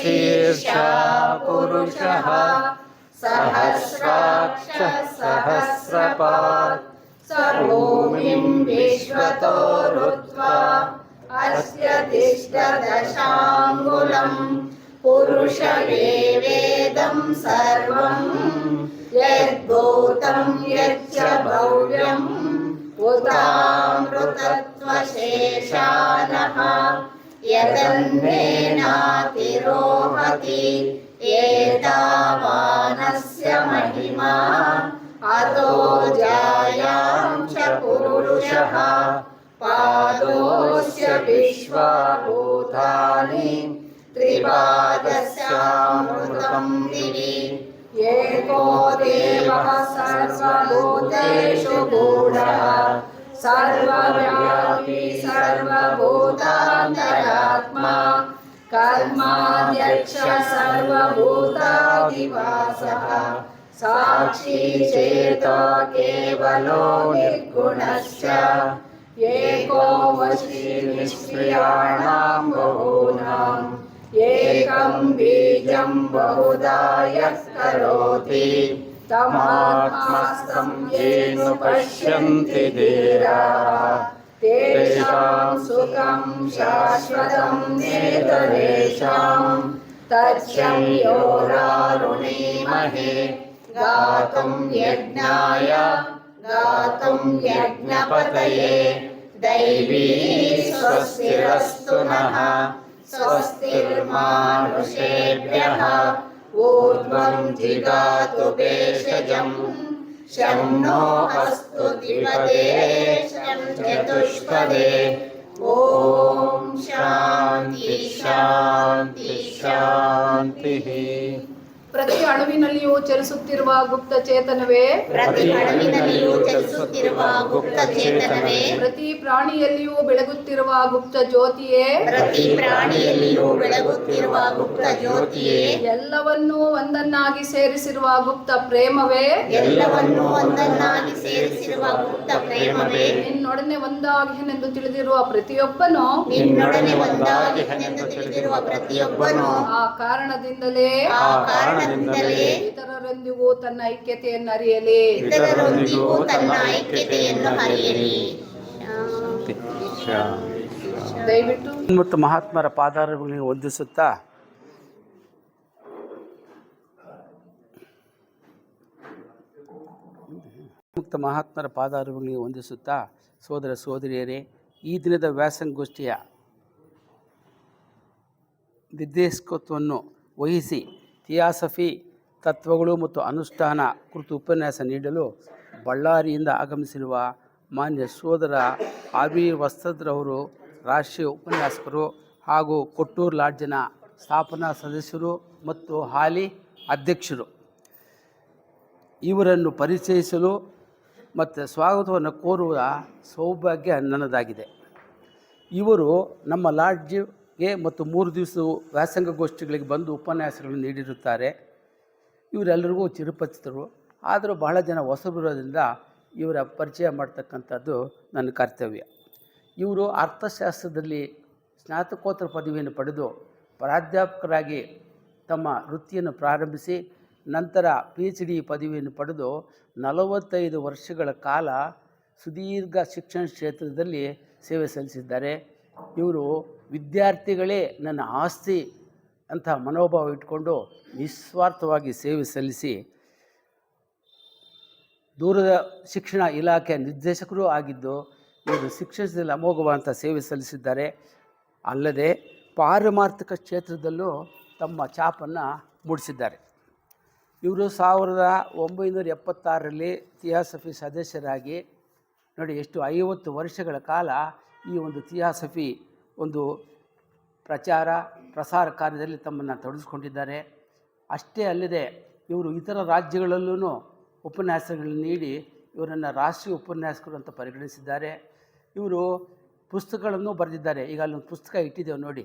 शीर्षा पुरुषः। सहस्राक्षः सहस्रपात् सर्वोमिं विश्वतो रुत्वा अस्य तिष्ठदशाङ्गुलम् पुरुष एवेदं सर्वम् यद्भूतं यच्च भव्यम्। उतामृतत्वशेषानः। यदन्नेनातिरोहति एतावानस्य महिमा, अतो जायां च पुरुषः, पादोऽस्य विश्वाभूतानि त्रिपादस्यामृतं दिवि, एको देवः सर्वभूतेषु गूढः सर्वव्यापी सर्वभूतान्तरात्मा, कर्माध्यक्ष सर्वभूतादिवासः, साक्षी चेतो केवलो निर्गुणश्च। एको वशी निष्क्रियाणां बहूनाम् एकं बीजं बहुधा यः करोति तमात्मस्थं येन पश्यन्ति धीराः तेषां सुखं शाश्वतं नेतरेषां। तच्चं योरारुणीमहे। गातुं यज्ञाय, गातुं यज्ञपतये। दैवी स्वस्तिरस्तु नः, स्वस्तिर्मानुषेभ्यः। ऊर्ध्वं जिगातु भेषजम् शं नो अस्तु द्विपदे शं चतुष्पदे ॐ शान्ति शान्ति। ಪ್ರತಿ ಅಣುವಿನಲ್ಲಿಯೂ ಚಲಿಸುತ್ತಿರುವ ಗುಪ್ತ ಚೇತನವೇ? ಪ್ರತಿ ಅಣುವಿನಲ್ಲಿಯೂ ಚಲಿಸುತ್ತಿರುವ ಗುಪ್ತ ಚೇತನವೇ? ಪ್ರತಿ ಪ್ರಾಣಿಯಲ್ಲಿಯೂ ಬೆಳಗುತ್ತಿರುವ ಗುಪ್ತ ಜ್ಯೋತಿಯೇ? ಪ್ರತಿ ಪ್ರಾಣಿಯಲ್ಲಿಯೂ ಬೆಳಗುತ್ತಿರುವ ಗುಪ್ತ ಜ್ಯೋತಿಯೇ? ಎಲ್ಲವನ್ನೂ ಒಂದನ್ನಾಗಿ ಸೇರಿಸಿರುವ ಗುಪ್ತ ಪ್ರೇಮವೇ? ಎಲ್ಲವನ್ನೂ ಒಂದನ್ನಾಗಿ ಸೇರಿಸಿರುವ ಗುಪ್ತ ಪ್ರೇಮವೇ? ನಿನ್ನೊಡನೆ ಒಂದಾಗಿನೆಂದು ತಿಳಿದಿರುವ ಪ್ರತಿಯೊಬ್ಬನು? ನಿನ್ನೊಡನೆ ಒಂದಾಗಿಹನೆಂದು ತಿಳಿದಿರುವ ಪ್ರತಿಯೊಬ್ಬನು? ಆ ಕಾರಣದಿಂದಲೇ? ಆ ಕಾರಣದಿಂದಲೇ ಇತರರೊಂದಿಗೂ ತನ್ನ ಐಕ್ಯತೆಯನ್ನು ಅರಿಯಲಿ. ಇತರರೊಂದಿಗೂ ತನ್ನ ಐಕ್ಯತೆಯನ್ನು ಅರಿಯಲಿ. ದಯವಿಟ್ಟು ಮತ್ತು ಮಹಾತ್ಮರ ಪಾದಾರಗಳಿಗೆ ವಂದಿಸುತ್ತಾ? ಮುಕ್ತ ಮಹಾತ್ಮರ ಪಾದಾರಗಳಿಗೆ ವಂದಿಸುತ್ತಾ? ಸೋದರ ಸೋದರಿಯರೇ ಈ ದಿನದ ವ್ಯಾಸಂಗೋಷ್ಠಿಯ ನಿರ್ದೇಶಕತ್ವವನ್ನು ವಹಿಸಿ ಥಿಯಾಸಫಿ ತತ್ವಗಳು ಮತ್ತು ಅನುಷ್ಠಾನ ಕುರಿತು ಉಪನ್ಯಾಸ ನೀಡಲು ಬಳ್ಳಾರಿಯಿಂದ ಆಗಮಿಸಿರುವ ಮಾನ್ಯ ಸೋದರ ಆರ್ ವಿ ವಸ್ತದ್ರವರು ರಾಷ್ಟ್ರೀಯ ಉಪನ್ಯಾಸಕರು ಹಾಗೂ ಕೊಟ್ಟೂರು ಲಾಡ್ಜಿನ ಸ್ಥಾಪನಾ ಸದಸ್ಯರು ಮತ್ತು ಹಾಲಿ ಅಧ್ಯಕ್ಷರು. ಇವರನ್ನು ಪರಿಚಯಿಸಲು ಮತ್ತು ಸ್ವಾಗತವನ್ನು ಕೋರುವ ಸೌಭಾಗ್ಯ ನನ್ನದಾಗಿದೆ. ಇವರು ನಮ್ಮ ಲಾಡ್ಜಿಗೆ ಮತ್ತು ಮೂರು ದಿವಸ ವ್ಯಾಸಂಗಗೋಷ್ಠಿಗಳಿಗೆ ಬಂದು ಉಪನ್ಯಾಸಗಳನ್ನು ನೀಡಿರುತ್ತಾರೆ. ಇವರೆಲ್ಲರಿಗೂ ಚಿರಪರಿಚಿತರು. ಆದರೂ ಬಹಳ ಜನ ಹೊಸಬಿರೋದ್ರಿಂದ ಇವರ ಪರಿಚಯ ಮಾಡ್ತಕ್ಕಂಥದ್ದು ನನ್ನ ಕರ್ತವ್ಯ. ಇವರು ಅರ್ಥಶಾಸ್ತ್ರದಲ್ಲಿ ಸ್ನಾತಕೋತ್ತರ ಪದವಿಯನ್ನು ಪಡೆದು ಪ್ರಾಧ್ಯಾಪಕರಾಗಿ ತಮ್ಮ ವೃತ್ತಿಯನ್ನು ಪ್ರಾರಂಭಿಸಿ, ನಂತರ ಪಿ ಎಚ್ ಡಿ ಪದವಿಯನ್ನು ಪಡೆದು ನಲವತ್ತೈದು ವರ್ಷಗಳ ಕಾಲ ಸುದೀರ್ಘ ಶಿಕ್ಷಣ ಕ್ಷೇತ್ರದಲ್ಲಿ ಸೇವೆ ಸಲ್ಲಿಸಿದ್ದಾರೆ. ಇವರು ವಿದ್ಯಾರ್ಥಿಗಳೇ ನನ್ನ ಆಸ್ತಿ ಅಂತ ಮನೋಭಾವ ಇಟ್ಕೊಂಡು ನಿಸ್ವಾರ್ಥವಾಗಿ ಸೇವೆ ಸಲ್ಲಿಸಿ ದೂರದ ಶಿಕ್ಷಣ ಇಲಾಖೆಯ ನಿರ್ದೇಶಕರೂ ಆಗಿದ್ದು ಇವರು ಶಿಕ್ಷಣದಲ್ಲಿ ಅಮೋಘವಾದಂಥ ಸೇವೆ ಸಲ್ಲಿಸಿದ್ದಾರೆ. ಅಲ್ಲದೆ ಪಾರಮಾರ್ಥಿಕ ಕ್ಷೇತ್ರದಲ್ಲೂ ತಮ್ಮ ಛಾಪನ್ನು ಮೂಡಿಸಿದ್ದಾರೆ. ಇವರು ಸಾವಿರದ ಒಂಬೈನೂರ ಎಪ್ಪತ್ತಾರರಲ್ಲಿ ಥಿಯಾಸಫಿ ಸದಸ್ಯರಾಗಿ ನೋಡಿ ಎಷ್ಟು ಐವತ್ತು ವರ್ಷಗಳ ಕಾಲ ಈ ಒಂದು ಥಿಯಾಸಫಿ ಒಂದು ಪ್ರಚಾರ, ಪ್ರಸಾರ ಕಾರ್ಯದಲ್ಲಿ ತಮ್ಮನ್ನು ತೊಡಗಿಸ್ಕೊಂಡಿದ್ದಾರೆ. ಅಷ್ಟೇ ಅಲ್ಲದೆ ಇವರು ಇತರ ರಾಜ್ಯಗಳಲ್ಲೂ ಉಪನ್ಯಾಸಗಳನ್ನು ನೀಡಿ ಇವರನ್ನು ರಾಷ್ಟ್ರೀಯ ಉಪನ್ಯಾಸಕರು ಅಂತ ಪರಿಗಣಿಸಿದ್ದಾರೆ. ಇವರು ಪುಸ್ತಕಗಳನ್ನು ಬರೆದಿದ್ದಾರೆ. ಈಗ ಅಲ್ಲೊಂದು ಪುಸ್ತಕ ಇಟ್ಟಿದ್ದೇವೆ ನೋಡಿ.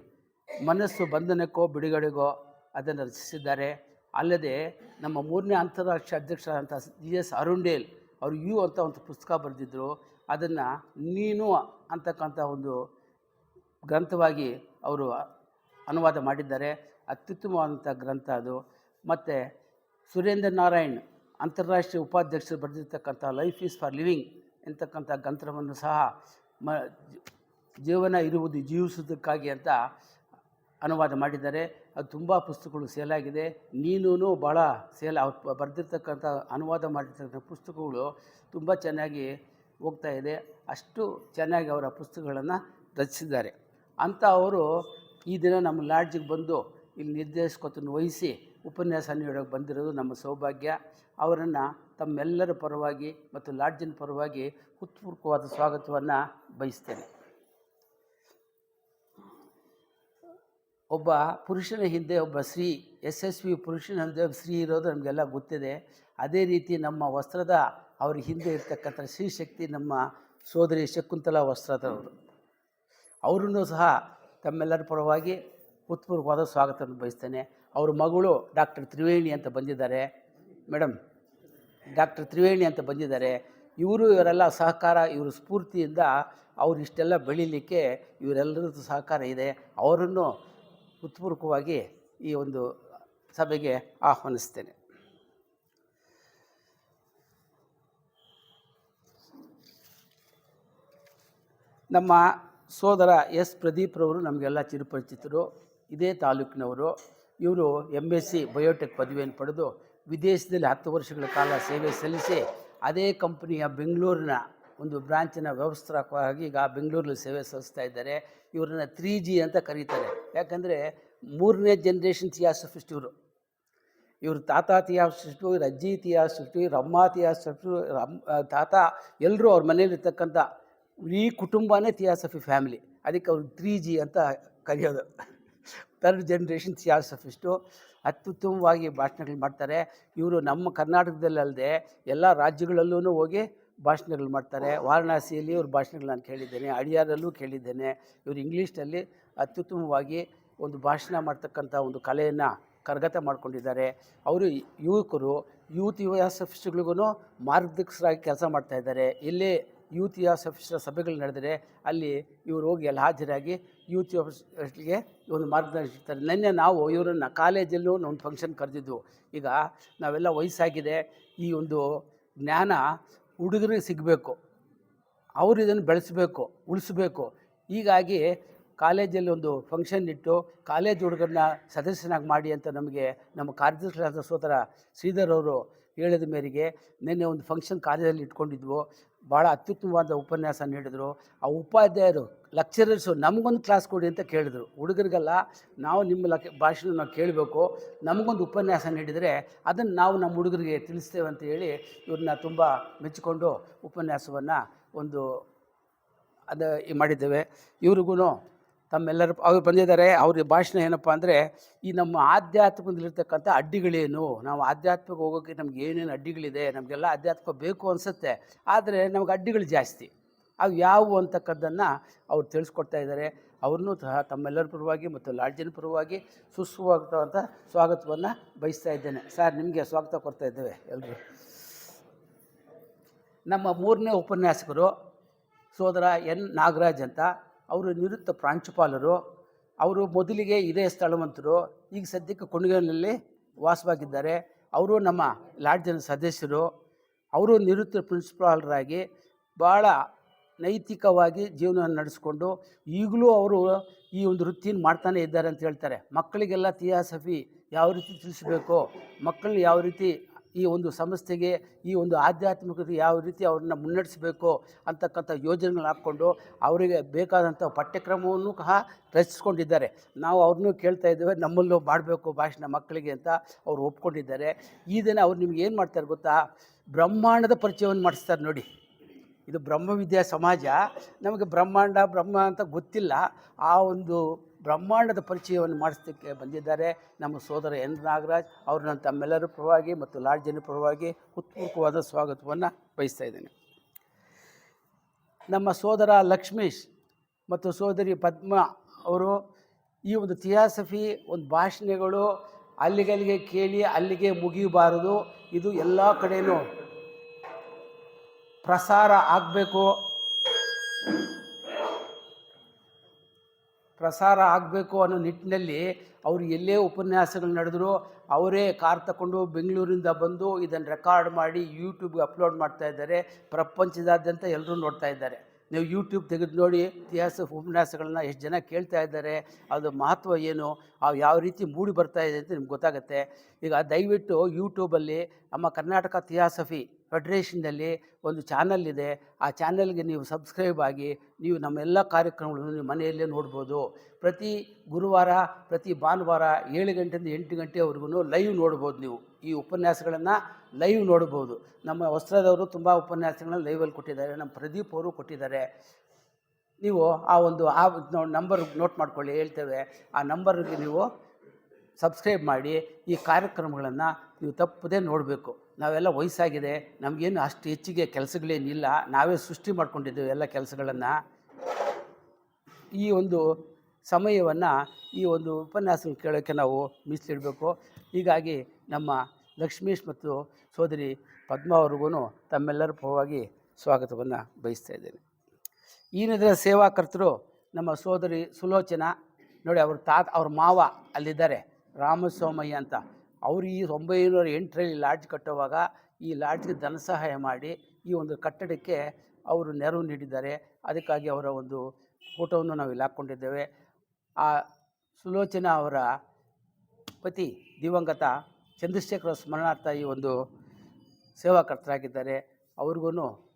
ಮನಸ್ಸು ಬಂಧನಕ್ಕೋ ಬಿಡುಗಡೆಗೋ ಅದನ್ನು ರಚಿಸಿದ್ದಾರೆ. ಅಲ್ಲದೆ ನಮ್ಮ ಮೂರನೇ ಅಂತಾರಾಷ್ಟ್ರೀಯ ಅಧ್ಯಕ್ಷರಾದಂಥ ಜಿ ಎಸ್ ಅರುಂಡೇಲ್ ಅವರು ಯು ಅಂತ ಒಂದು ಪುಸ್ತಕ ಬರೆದಿದ್ದರು ಅದನ್ನು ನೀನು ಅಂತಕ್ಕಂಥ ಒಂದು ಗ್ರಂಥವಾಗಿ ಅವರು ಅನುವಾದ ಮಾಡಿದ್ದಾರೆ. ಅತ್ಯುತ್ತಮವಾದಂಥ ಗ್ರಂಥ ಅದು. ಮತ್ತು ಸುರೇಂದ್ರ ನಾರಾಯಣ್ ಅಂತಾರಾಷ್ಟ್ರೀಯ ಉಪಾಧ್ಯಕ್ಷರು ಬರೆದಿರ್ತಕ್ಕಂಥ ಲೈಫ್ ಈಸ್ ಫಾರ್ ಲಿವಿಂಗ್ ಎಂತಕ್ಕಂಥ ಗ್ರಂಥವನ್ನು ಸಹ ಮ, ಜೀವನ ಇರುವುದು, ಜೀವಿಸುವುದಕ್ಕಾಗಿ ಅಂತ ಅನುವಾದ ಮಾಡಿದ್ದಾರೆ. ಅದು ತುಂಬ ಪುಸ್ತಕಗಳು ಸೇಲಾಗಿದೆ. ನೀನು ಭಾಳ ಸೇಲ್, ಅವ್ರು ಬರೆದಿರ್ತಕ್ಕಂಥ ಅನುವಾದ ಮಾಡಿರ್ತಕ್ಕಂಥ ಪುಸ್ತಕಗಳು ತುಂಬ ಚೆನ್ನಾಗಿ ಹೋಗ್ತಾ ಇದೆ. ಅಷ್ಟು ಚೆನ್ನಾಗಿ ಅವರ ಪುಸ್ತಕಗಳನ್ನು ರಚಿಸಿದ್ದಾರೆ. ಅಂತ ಅವರು ಈ ದಿನ ನಮ್ಮ ಲಾಡ್ಜಿಗೆ ಬಂದು ಇಲ್ಲಿ ನಿರ್ದೇಶಕತ್ವವನ್ನು ವಹಿಸಿ ಉಪನ್ಯಾಸ ನೀಡೋಕ್ಕೆ ಬಂದಿರೋದು ನಮ್ಮ ಸೌಭಾಗ್ಯ. ಅವರನ್ನು ತಮ್ಮೆಲ್ಲರ ಪರವಾಗಿ ಮತ್ತು ಲಾಡ್ಜಿನ ಪರವಾಗಿ ಹೃತ್ಪೂರ್ವಕವಾದ ಸ್ವಾಗತವನ್ನು ಬಯಸ್ತೇನೆ. ಒಬ್ಬ ಪುರುಷನ ಹಿಂದೆ ಒಬ್ಬ ಸ್ತ್ರೀ, ಯಶಸ್ವಿ ಪುರುಷನ ಹಿಂದೆ ಸ್ತ್ರೀ ಇರೋದು ನಮಗೆಲ್ಲ ಗೊತ್ತಿದೆ. ಅದೇ ರೀತಿ ನಮ್ಮ ವಸ್ತ್ರದ ಅವ್ರ ಹಿಂದೆ ಇರ್ತಕ್ಕಂಥ ಶ್ರೀಶಕ್ತಿ ನಮ್ಮ ಸೋದರಿ ಶಕುಂತಲಾ ವಸ್ತ್ರದವರು ಅವರನ್ನು ಸಹ ತಮ್ಮೆಲ್ಲರ ಪರವಾಗಿ ಉತ್ಪೂರ್ವವಾದ ಸ್ವಾಗತವನ್ನು ಬಯಸ್ತೇನೆ. ಅವ್ರ ಮಗಳು ಡಾಕ್ಟರ್ ತ್ರಿವೇಣಿ ಅಂತ ಬಂದಿದ್ದಾರೆ. ಮೇಡಮ್ ಡಾಕ್ಟರ್ ತ್ರಿವೇಣಿ ಅಂತ ಬಂದಿದ್ದಾರೆ. ಇವರು ಇವರೆಲ್ಲ ಸಹಕಾರ, ಇವರು ಸ್ಫೂರ್ತಿಯಿಂದ ಅವ್ರು ಇಷ್ಟೆಲ್ಲ ಬೆಳೀಲಿಕ್ಕೆ ಇವರೆಲ್ಲರದ್ದು ಸಹಕಾರ ಇದೆ. ಅವರನ್ನು ಉತ್ಪೂರ್ವಕವಾಗಿ ಈ ಒಂದು ಸಭೆಗೆ ಆಹ್ವಾನಿಸ್ತೇನೆ. ನಮ್ಮ ಸೋದರ ಎಸ್ ಪ್ರದೀಪ್ರವರು ನಮಗೆಲ್ಲ ಚಿರುಪರಿಚಿತರು. ಇದೇ ತಾಲೂಕಿನವರು. ಇವರು ಎಂ ಎಸ್ ಸಿ ಬಯೋಟೆಕ್ ಪದವಿಯನ್ನು ಪಡೆದು ವಿದೇಶದಲ್ಲಿ ಹತ್ತು ವರ್ಷಗಳ ಕಾಲ ಸೇವೆ ಸಲ್ಲಿಸಿ ಅದೇ ಕಂಪನಿಯ ಬೆಂಗಳೂರಿನ ಒಂದು ಬ್ರಾಂಚಿನ ವ್ಯವಸ್ಥಾಪಕವಾಗಿ ಈಗ ಬೆಂಗಳೂರಲ್ಲಿ ಸೇವೆ ಸಲ್ಲಿಸ್ತಾ ಇದ್ದಾರೆ. ಇವರನ್ನ ತ್ರೀ ಜಿ ಅಂತ ಕರೀತಾರೆ. ಯಾಕಂದರೆ ಮೂರನೇ ಜನ್ರೇಷನ್ ಥಿಯಾಸಫಿಸ್ಟ್ ಇವರು. ಇವರು ತಾತ ಥಿಯಾಸಫಿಸ್ಟು ಇವ್ರ ಅಜ್ಜಿ ಥಿಯಾಸಫಿಸ್ಟು ಇವ್ರ ಅಮ್ಮ ಥಿಯಾಸಫಿಸ್ಟು ಅಮ್, ತಾತ ಎಲ್ಲರೂ ಅವ್ರ ಮನೇಲಿರ್ತಕ್ಕಂಥ ಇಡೀ ಕುಟುಂಬನೇ ಥಿಯಾಸಫಿ ಫ್ಯಾಮಿಲಿ. ಅದಕ್ಕೆ ಅವ್ರು ತ್ರೀ ಜಿ ಅಂತ ಕರೆಯೋದು. Third generation theosophist. ಅತ್ಯುತ್ತಮವಾಗಿ ಭಾಷಣಗಳು ಮಾಡ್ತಾರೆ. ಇವರು ನಮ್ಮ ಕರ್ನಾಟಕದಲ್ಲದೆ ಎಲ್ಲ ರಾಜ್ಯಗಳಲ್ಲೂ ಹೋಗಿ ಭಾಷಣಗಳು ಮಾಡ್ತಾರೆ. ವಾರಣಾಸಿಯಲ್ಲಿ ಇವ್ರ ಭಾಷಣಗಳು ನಾನು ಕೇಳಿದ್ದೇನೆ. ಅಡಿಯಾರಲ್ಲೂ ಕೇಳಿದ್ದೇನೆ. ಇವರು ಇಂಗ್ಲೀಷ್ನಲ್ಲಿ ಅತ್ಯುತ್ತಮವಾಗಿ ಒಂದು ಭಾಷಣ ಮಾಡ್ತಕ್ಕಂಥ ಒಂದು ಕಲೆಯನ್ನು ಕರಗತ ಮಾಡ್ಕೊಂಡಿದ್ದಾರೆ. ಅವರು ಯುವಕರು ಯೂತ್ ಯುವಸಫಿಸ್ಟ್ಗಳಿಗೂ ಮಾರ್ಗದರ್ಶಕರಾಗಿ ಕೆಲಸ ಮಾಡ್ತಾ ಇದ್ದಾರೆ. ಇಲ್ಲೇ ಯೂತ್ ಆಫೀಸರ್ ಸಭೆಗಳು ನಡೆದರೆ ಅಲ್ಲಿ ಇವರು ಹೋಗಿ ಅಲ್ಲಿ ಹಾಜರಾಗಿ ಯೂತ್ ಆಫೀಸರ್ಗೆ ಒಂದು ಮಾರ್ಗದರ್ಶಿಸ್ತಾರೆ ನಿನ್ನೆ ನಾವು ಇವರನ್ನು ಕಾಲೇಜಲ್ಲೂ ಒಂದು ಫಂಕ್ಷನ್ ಕರೆದಿದ್ದು ಈಗ ನಾವೆಲ್ಲ ವಯಸ್ಸಾಗಿದೆ, ಈ ಒಂದು ಜ್ಞಾನ ಹುಡುಗರಿಗೆ ಸಿಗಬೇಕು, ಅವರು ಇದನ್ನು ಬೆಳೆಸಬೇಕು, ಉಳಿಸಬೇಕು. ಹೀಗಾಗಿ ಕಾಲೇಜಲ್ಲಿ ಒಂದು ಫಂಕ್ಷನ್ ಇಟ್ಟು ಕಾಲೇಜ್ ಹುಡುಗರನ್ನ ಸದಸ್ಯನಾಗಿ ಮಾಡಿ ಅಂತ ನಮಗೆ ನಮ್ಮ ಕಾರ್ಯದರ್ಶಿ ಸೋದರ ಶ್ರೀಧರ್ ಅವರು ಹೇಳಿದ ಮೇರೆಗೆ ನಿನ್ನೆ ಒಂದು ಫಂಕ್ಷನ್ ಕಾಲೇಜಲ್ಲಿ ಇಟ್ಕೊಂಡಿದ್ವು. ಭಾಳ ಅತ್ಯುತ್ತಮವಾದ ಉಪನ್ಯಾಸ ನೀಡಿದರು. ಆ ಉಪಾಧ್ಯಾಯರು ಲೆಕ್ಚರರ್ಸು ನಮಗೊಂದು ಕ್ಲಾಸ್ ಕೊಡಿ ಅಂತ ಕೇಳಿದರು. ಹುಡುಗರಿಗೆಲ್ಲ ನಾವು ನಿಮ್ಮ ಲಕ್, ಭಾಷೆನ ನಾವು ಕೇಳಬೇಕು. ನಮಗೊಂದು ಉಪನ್ಯಾಸ ನೀಡಿದರೆ ಅದನ್ನು ನಾವು ನಮ್ಮ ಹುಡುಗರಿಗೆ ತಿಳಿಸ್ತೇವೆ ಅಂತ ಹೇಳಿ ಇವ್ರನ್ನ ತುಂಬ ಮೆಚ್ಚಿಕೊಂಡು ಉಪನ್ಯಾಸವನ್ನು ಒಂದು ಅದು ಮಾಡಿದ್ದೇವೆ. ಇವ್ರಿಗೂ ತಮ್ಮೆಲ್ಲರ ಅವ್ರು ಬಂದಿದ್ದಾರೆ ಅವ್ರ ಭಾಷಣ ಏನಪ್ಪ ಅಂದರೆ ಈ ನಮ್ಮ ಆಧ್ಯಾತ್ಮದಲ್ಲಿರ್ತಕ್ಕಂಥ ಅಡ್ಡಿಗಳೇನು? ನಾವು ಆಧ್ಯಾತ್ಮಕ್ಕೆ ಹೋಗೋಕ್ಕೆ ನಮ್ಗೆ ಏನೇನು ಅಡ್ಡಿಗಳಿದೆ? ನಮಗೆಲ್ಲ ಆಧ್ಯಾತ್ಮ ಬೇಕು ಅನಿಸುತ್ತೆ. ಆದರೆ ನಮ್ಗೆ ಅಡ್ಡಿಗಳು ಜಾಸ್ತಿ. ಅವು ಯಾವುವು ಅಂತಕ್ಕದ್ದನ್ನು ಅವ್ರು ತಿಳಿಸ್ಕೊಡ್ತಾ ಇದ್ದಾರೆ. ಅವ್ರನ್ನೂ ಸಹ ತಮ್ಮೆಲ್ಲರ ಪರವಾಗಿ ಮತ್ತು ಲಾಡ್ಜಿನ ಪರವಾಗಿ ಸುಸ್ವಾಗತವಂತ ಸ್ವಾಗತವನ್ನು ಬಯಸ್ತಾ ಇದ್ದೇನೆ. ಸರ್, ನಿಮಗೆ ಸ್ವಾಗತ ಕೊಡ್ತಾ ಇದ್ದೇವೆ ಎಲ್ಲರೂ ನಮ್ಮ ಮೂರನೇ ಉಪನ್ಯಾಸಕರು ಸೋದರ ಎನ್ ನಾಗರಾಜ್ ಅಂತ. ಅವರು ನಿವೃತ್ತ ಪ್ರಾಂಶುಪಾಲರು, ಅವರು ಮೊದಲಿಗೆ ಇದೇ ಸ್ಥಳವಂತರು, ಈಗ ಸದ್ಯಕ್ಕೆ ಕೊಣಗಲ್ನಲ್ಲಿ ವಾಸವಾಗಿದ್ದಾರೆ. ಅವರು ನಮ್ಮ ಲಾಡ್ಜಿನ ಸದಸ್ಯರು. ಅವರು ನಿವೃತ್ತ ಪ್ರಿನ್ಸಿಪಾಲರಾಗಿ ಭಾಳ ನೈತಿಕವಾಗಿ ಜೀವನ ನಡೆಸ್ಕೊಂಡು ಈಗಲೂ ಅವರು ಈ ಒಂದು ವೃತ್ತಿಯನ್ನು ಮಾಡ್ತಾನೆ ಇದ್ದಾರೆ ಅಂತ ಹೇಳ್ತಾರೆ. ಮಕ್ಕಳಿಗೆಲ್ಲ ಥಿಯಾಸಫಿ ಯಾವ ರೀತಿ ತಿಳಿಸ್ಬೇಕು? ಮಕ್ಕಳನ್ನ ಯಾವ ರೀತಿ ಈ ಒಂದು ಸಂಸ್ಥೆಗೆ ಈ ಒಂದು ಆಧ್ಯಾತ್ಮಿಕತೆ ಯಾವ ರೀತಿ ಅವ್ರನ್ನ ಮುನ್ನಡೆಸಬೇಕು ಅಂತಕ್ಕಂಥ ಯೋಜನೆಗಳನ್ನ ಹಾಕ್ಕೊಂಡು ಅವರಿಗೆ ಬೇಕಾದಂಥ ಪಠ್ಯಕ್ರಮವನ್ನು ಸಹ ರಚಿಸ್ಕೊಂಡಿದ್ದಾರೆ. ನಾವು ಅವ್ರನ್ನೂ ಕೇಳ್ತಾ ಇದ್ದೇವೆ, ನಮ್ಮಲ್ಲೂ ಮಾಡಬೇಕು ಭಾಷಣ ಮಕ್ಕಳಿಗೆ ಅಂತ ಅವ್ರು ಒಪ್ಕೊಂಡಿದ್ದಾರೆ. ಈ ದಿನ ಅವ್ರು ನಿಮ್ಗೆ ಏನು ಮಾಡ್ತಾರೆ ಗೊತ್ತಾ? ಬ್ರಹ್ಮಾಂಡದ ಪರಿಚಯವನ್ನು ಮಾಡಿಸ್ತಾರೆ ನೋಡಿ. ಇದು ಬ್ರಹ್ಮವಿದ್ಯಾ ಸಮಾಜ. ನಮಗೆ ಬ್ರಹ್ಮಾಂಡ, ಬ್ರಹ್ಮ ಅಂತ ಗೊತ್ತಿಲ್ಲ. ಆ ಒಂದು ಬ್ರಹ್ಮಾಂಡದ ಪರಿಚಯವನ್ನು ಮಾಡಿಸಲಿಕ್ಕೆ ಬಂದಿದ್ದಾರೆ. ನಮ್ಮ ಸೋದರ ಎನ್ ನಾಗರಾಜ್ ಅವ್ರನ್ನ ತಮ್ಮೆಲ್ಲರ ಪರವಾಗಿ ಮತ್ತು ಲಾಡ್ಜಿನ ಪರವಾಗಿ ಉತ್ಪೂರ್ವಕವಾದ ಸ್ವಾಗತವನ್ನು ಬಯಸ್ತಾ ಇದ್ದೇನೆ. ನಮ್ಮ ಸೋದರ ಲಕ್ಷ್ಮೀಶ್ ಮತ್ತು ಸೋದರಿ ಪದ್ಮ ಅವರು ಈ ಒಂದು ಥಿಯಾಸಫಿ, ಒಂದು ಭಾಷಣಗಳು ಅಲ್ಲಿಗಲ್ಲಿಗೆ ಕೇಳಿ ಅಲ್ಲಿಗೆ ಮುಗಿಯಬಾರದು. ಇದು ಎಲ್ಲ ಕಡೆಯೂ ಪ್ರಸಾರ ಆಗಬೇಕು. ಪ್ರಸಾರ ಆಗಬೇಕು ಅನ್ನೋ ನಿಟ್ಟಿನಲ್ಲಿ ಅವರು ಎಲ್ಲೇ ಉಪನ್ಯಾಸಗಳು ನಡೆದ್ರು, ಅವರೇ ಕಾರ್ ತಗೊಂಡು ಬೆಂಗಳೂರಿಂದ ಬಂದು ಇದನ್ನು ರೆಕಾರ್ಡ್ ಮಾಡಿ ಯೂಟ್ಯೂಬ್ಗೆ ಅಪ್ಲೋಡ್ ಮಾಡ್ತಾ ಇದ್ದಾರೆ. ಪ್ರಪಂಚದಾದ್ಯಂತ ಎಲ್ಲರೂ ನೋಡ್ತಾ ಇದ್ದಾರೆ. ನೀವು ಯೂಟ್ಯೂಬ್ ತೆಗೆದು ನೋಡಿ ಇತಿಹಾಸ ಉಪನ್ಯಾಸಗಳನ್ನ ಎಷ್ಟು ಜನ ಕೇಳ್ತಾ ಇದ್ದಾರೆ, ಅದು ಮಹತ್ವ ಏನು, ಅವು ಯಾವ ರೀತಿ ಮೂಡಿ ಬರ್ತಾ ಇದೆ ಅಂತ ನಿಮ್ಗೆ ಗೊತ್ತಾಗುತ್ತೆ. ಈಗ ದಯವಿಟ್ಟು ಯೂಟ್ಯೂಬಲ್ಲಿ ನಮ್ಮ ಕರ್ನಾಟಕ ಥಿಯಾಸಫಿ ಫೆಡ್ರೇಷನ್ನಲ್ಲಿ ಒಂದು ಚಾನಲ್ ಇದೆ. ಆ ಚಾನಲ್ಗೆ ನೀವು ಸಬ್ಸ್ಕ್ರೈಬ್ ಆಗಿ ನೀವು ನಮ್ಮ ಎಲ್ಲ ಕಾರ್ಯಕ್ರಮಗಳನ್ನು ನೀವು ಮನೆಯಲ್ಲೇ ನೋಡ್ಬೋದು. ಪ್ರತಿ ಗುರುವಾರ, ಪ್ರತಿ ಭಾನುವಾರ ಏಳು ಗಂಟೆಯಿಂದ ಎಂಟು ಗಂಟೆವರೆಗೂ ಲೈವ್ ನೋಡ್ಬೋದು ನೀವು. ಈ ಉಪನ್ಯಾಸಗಳನ್ನು ಲೈವ್ ನೋಡ್ಬೋದು. ನಮ್ಮ ವಸ್ತ್ರದವರು ತುಂಬ ಉಪನ್ಯಾಸಗಳನ್ನ ಲೈವಲ್ಲಿ ಕೊಟ್ಟಿದ್ದಾರೆ. ನಮ್ಮ ಪ್ರದೀಪ್ ಅವರು ಕೊಟ್ಟಿದ್ದಾರೆ. ನೀವು ಆ ಒಂದು ಆ ನಂಬರ್ ನೋಟ್ ಮಾಡ್ಕೊಳ್ಳಿ, ಹೇಳ್ತೇವೆ. ಆ ನಂಬರ್ಗೆ ನೀವು ಸಬ್ಸ್ಕ್ರೈಬ್ ಮಾಡಿ ಈ ಕಾರ್ಯಕ್ರಮಗಳನ್ನು ನೀವು ತಪ್ಪದೇ ನೋಡಬೇಕು. ನಾವೆಲ್ಲ ವಯಸ್ಸಾಗಿದೆ, ನಮಗೇನು ಅಷ್ಟು ಹೆಚ್ಚಿಗೆ ಕೆಲಸಗಳೇನಿಲ್ಲ, ನಾವೇ ಸೃಷ್ಟಿ ಮಾಡ್ಕೊಂಡಿದ್ದೇವೆ ಎಲ್ಲ ಕೆಲಸಗಳನ್ನು. ಈ ಒಂದು ಸಮಯವನ್ನು, ಈ ಒಂದು ಉಪನ್ಯಾಸ ಕೇಳೋಕ್ಕೆ ನಾವು ಮೀಸಲಿಡಬೇಕು. ಹೀಗಾಗಿ ನಮ್ಮ ಲಕ್ಷ್ಮೀಶ್ ಮತ್ತು ಸೋದರಿ ಪದ್ಮ ಅವ್ರಿಗೂ ತಮ್ಮೆಲ್ಲರ ಪರವಾಗಿ ಸ್ವಾಗತವನ್ನು ಬಯಸ್ತಾ ಇದ್ದೇನೆ. ಈ ನದಿಯ ಸೇವಾಕರ್ತರು ನಮ್ಮ ಸೋದರಿ ಸುಲೋಚನಾ. ನೋಡಿ, ಅವ್ರ ತಾತ, ಅವ್ರ ಮಾವ ಅಲ್ಲಿದ್ದಾರೆ. ರಾಮಸ್ವಾಮಯ್ಯ ಅಂತ. ಅವರು ಈ ಒಂಬೈನೂರ ಎಂಟರಲ್ಲಿ ಲಾಡ್ಜ್ ಕಟ್ಟುವಾಗ ಈ ಲಾಡ್ಜ್ಗೆ ಧನ ಸಹಾಯ ಮಾಡಿ ಈ ಒಂದು ಕಟ್ಟಡಕ್ಕೆ ಅವರು ನೆರವು ನೀಡಿದ್ದಾರೆ. ಅದಕ್ಕಾಗಿ ಅವರ ಒಂದು ಫೋಟೋವನ್ನು ನಾವು ಇಲ್ಲಿ ಹಾಕ್ಕೊಂಡಿದ್ದೇವೆ. ಆ ಸುಲೋಚನಾ ಅವರ ಪತಿ ದಿವಂಗತ ಚಂದ್ರಶೇಖರ ಸ್ಮರಣಾರ್ಥ ಈ ಒಂದು ಸೇವಾಕರ್ತರಾಗಿದ್ದಾರೆ. ಅವ್ರಿಗೂ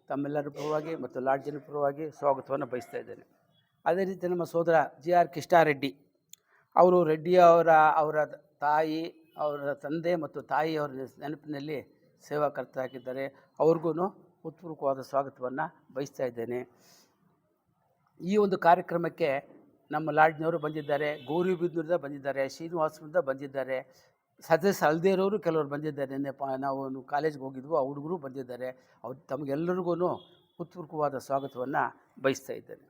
ತಮ್ಮೆಲ್ಲರ ಪರವಾಗಿ ಮತ್ತು ಲಾಡ್ಜಿನ ಪರವಾಗಿ ಸ್ವಾಗತವನ್ನು ಬಯಸ್ತಾ ಇದ್ದೇನೆ. ಅದೇ ರೀತಿ ನಮ್ಮ ಸೋದರ ಜಿ ಆರ್ ಕೃಷ್ಣಾರೆಡ್ಡಿ. ಅವರು ರೆಡ್ಡಿ ಅವರ ಅವರ ತಾಯಿ ಅವರ ತಂದೆ ಮತ್ತು ತಾಯಿಯವರ ನೆನಪಿನಲ್ಲಿ ಸೇವಾಕರ್ತರಾಗಿದ್ದಾರೆ. ಅವ್ರಿಗೂ ಉತ್ಪೂರ್ವಕವಾದ ಸ್ವಾಗತವನ್ನು ಬಯಸ್ತಾ ಇದ್ದೇನೆ. ಈ ಒಂದು ಕಾರ್ಯಕ್ರಮಕ್ಕೆ ನಮ್ಮ ಲಾಡ್ನವರು ಬಂದಿದ್ದಾರೆ ಗೌರಿಬಿದ್ನೂರಿಂದ ಬಂದಿದ್ದಾರೆ ಶ್ರೀನಿವಾಸದಿಂದ ಬಂದಿದ್ದಾರೆ, ಸದಸ್ಯ ಅಲ್ಲದೇ ಇರೋರು ಕೆಲವರು ಬಂದಿದ್ದಾರೆ. ನಿನ್ನೆ ಪ ನಾವು ಕಾಲೇಜ್ಗೆ ಹೋಗಿದ್ವು, ಆ ಹುಡುಗರು ಬಂದಿದ್ದಾರೆ. ಅವ್ರು ತಮಗೆಲ್ಲರಿಗೂ ಉತ್ಪೂರ್ವಕವಾದ ಸ್ವಾಗತವನ್ನು ಬಯಸ್ತಾ ಇದ್ದೇನೆ.